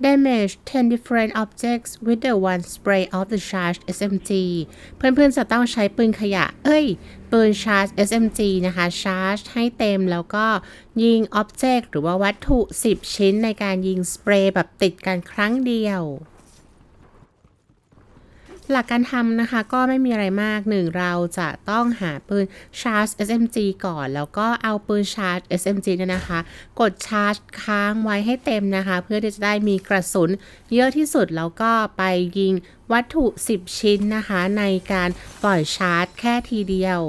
damage 10 different objects with the one spray of the charged SMG เพื่อนๆจะต้องใช้ปืนขยะ เอ้ย ปืน charge SMG นะคะ charge ให้เต็มแล้วก็ยิง object หรือว่าวัตถุ 10 ชิ้นในการยิงสเปรย์แบบติดกันครั้งเดียว หลักการทำนะคะก็ไม่มีอะไรมากหนึ่งเราจะต้องหาปืนชาร์จ SMG ก่อน แล้วก็เอาปืนชาร์จ SMG เนี่ยนะคะ กดชาร์จค้างไว้ให้เต็มนะคะ เพื่อที่จะได้มีกระสุนเยอะที่สุดแล้วก็ไปยิงวัตถุ 10 ชิ้นนะคะ ในการปล่อยชาร์จแค่ทีเดียว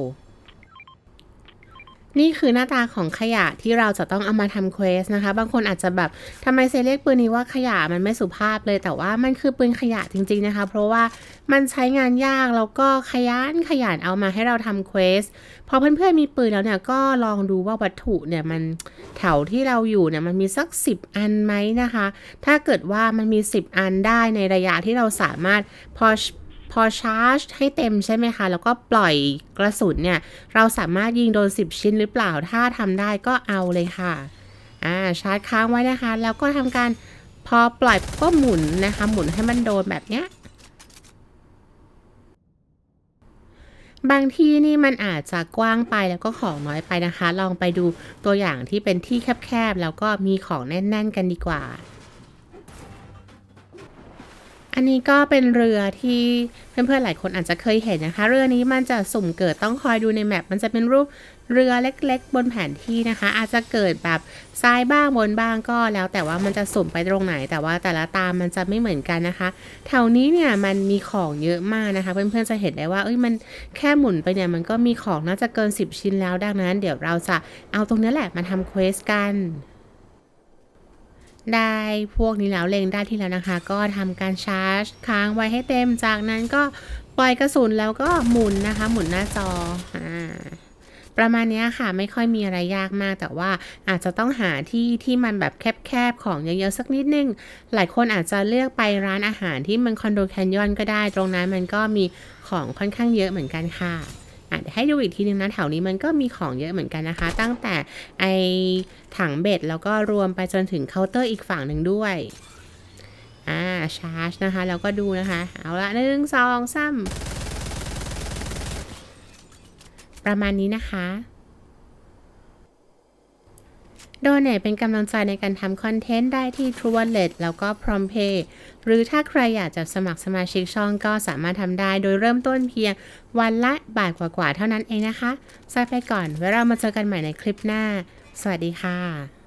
นี่คือหน้าตาของขยะที่เราจะต้องเอามาทำเควสนะคะ บางคนอาจจะแบบทำไมเซเรียกปืนนี้ว่าขยะมันไม่สุภาพเลย แต่ว่ามันคือปืนขยะจริง ๆนะคะ เพราะว่ามันใช้งานยากแล้วก็ขยันขยันเอามาให้เราทำเควสพอเพื่อนๆมีปืนแล้วเนี่ยก็ลองดูว่าวัตถุเนี่ยมันแถวที่เราอยู่เนี่ยมันมีสัก 10 อันไหมนะคะ ถ้าเกิดว่ามันมี 10 อันได้ในระยะที่เราสามารถพอ พอชาร์จให้เต็มใช่ไหมคะ แล้วก็ปล่อยกระสุนเนี่ย เราสามารถยิงโดน 10 ชิ้นหรือเปล่า ถ้าทำได้ก็เอาเลยค่ะ อ่า ชาร์จค้างไว้นะคะ แล้วก็ทำการพอปล่อยก็หมุนนะคะ หมุนให้มันโดนแบบเนี้ยบางที่นี่มันอาจจะกว้างไปแล้วก็ของน้อยไปนะคะ ลองไปดูตัวอย่างที่เป็นที่แคบๆ แล้วก็มีของแน่น ๆ กันดีกว่า อันนี้ก็เป็นเรือที่เพื่อนๆหลายคนอาจจะเคยเห็นนะคะ เรือนี้มันจะสุ่มเกิดต้องคอยดูในแมปมันจะเป็นรูปเรือเล็กๆ บนแผนที่นะคะ อาจจะเกิดแบบซ้ายบ้างบนบ้างก็แล้ว แต่ว่ามันจะสุ่มไปตรงไหน แต่ว่าแต่ละตามมันจะไม่เหมือนกันนะคะแถวนี้เนี่ยมันมีของเยอะมากนะคะ เพื่อนๆจะเห็นได้ว่าเอ้ยมันแค่หมุนไปเนี่ยมันก็มีของน่าจะเกิน 10 ชิ้นแล้วดังนั้น เดี๋ยวเราจะเอาตรงนี้แหละมาทำเควสกัน ได้พวกนี้แล้วเล็งได้ที่แล้วนะคะ ก็ทำการชาร์จ ค้างไว้ให้เต็มจากนั้นก็ปล่อยกระสุนแล้วก็หมุนนะคะ หมุนหน้าจออ่าประมาณนี้ค่ะไม่ค่อยมีอะไรยากมาก แต่ว่าอาจจะต้องหาที่ที่มันแบบแคบๆของเยอะๆสักนิดนึง หลายคนอาจจะเลือกไปร้านอาหารที่มันคอนโดแคนยอนก็ได้ ตรงนั้นมันก็มีของค่อนข้างเยอะเหมือนกันค่ะ อะเดี๋ยวให้ดูอีกทีนึงนะแถวนี้มันก็มีของเยอะเหมือนกันนะคะ ตั้งแต่ไอถังเบ็ดแล้วก็รวมไปจนถึงเคาน์เตอร์อีกฝั่งหนึ่งด้วยอ่าชาร์จนะคะแล้วก็ดูนะคะ เอาละหนึ่งสองสามประมาณนี้นะคะ โดเนทเป็นกำลังใจในการทำคอนเทนต์ได้ที่ True Wallet แล้วก็ PromptPay หรือถ้าใครอยากจะสมัครสมาชิกช่องก็สามารถทำได้โดยเริ่มต้นเพียงวันละบาทกว่าๆเท่านั้นเองนะคะสายไปก่อนไว้เรามาเจอกันใหม่ในคลิปหน้า สวัสดีค่ะ